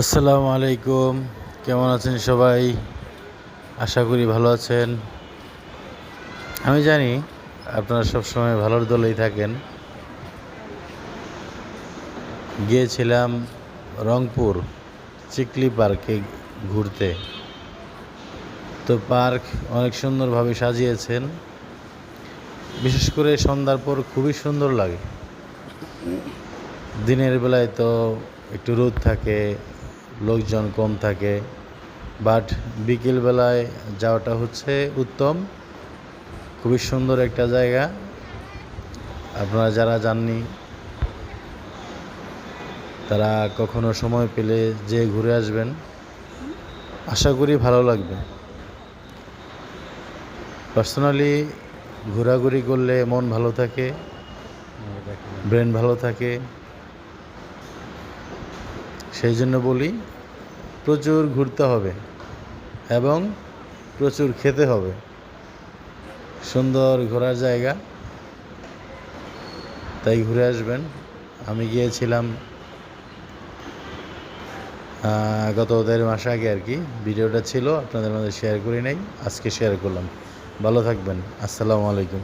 আসসালামু আলাইকুম। কেমন আছেন সবাই? আশা করি ভালো আছেন। আমি জানি আপনারা সবসময় ভালোর দলেই থাকেন। গিয়েছিলাম রংপুর চিকলি পার্কে ঘুরতে। তো পার্ক অনেক সুন্দরভাবে সাজিয়েছেন। বিশেষ করে সন্ধ্যার পর খুবই সুন্দর লাগে। দিনের বেলায় তো একটু রোদ থাকে লোকজন কম থাকে। বাট বিকেলবেলায় যাওয়াটা হচ্ছে উত্তম। খুবই সুন্দর একটা জায়গা। আপনারা যারা যাননি, তারা কখনো সময় পেলে যে ঘুরে আসবেন। আশা করি ভালো লাগবে। পার্সোনালি ঘোরাঘুরি করলে মন ভালো থাকে ব্রেন ভালো থাকে। সেই জন্য বলি, প্রচুর ঘুরতে হবে এবং প্রচুর খেতে হবে। সুন্দর ঘোরার জায়গা। তাই ঘুরে আসবেন। আমি গিয়েছিলাম গত দেড় মাস আগে আর কি। ভিডিওটা ছিল, আপনাদের মধ্যে শেয়ার করি নাই। আজকে শেয়ার করলাম। ভালো থাকবেন। আসসালামু আলাইকুম।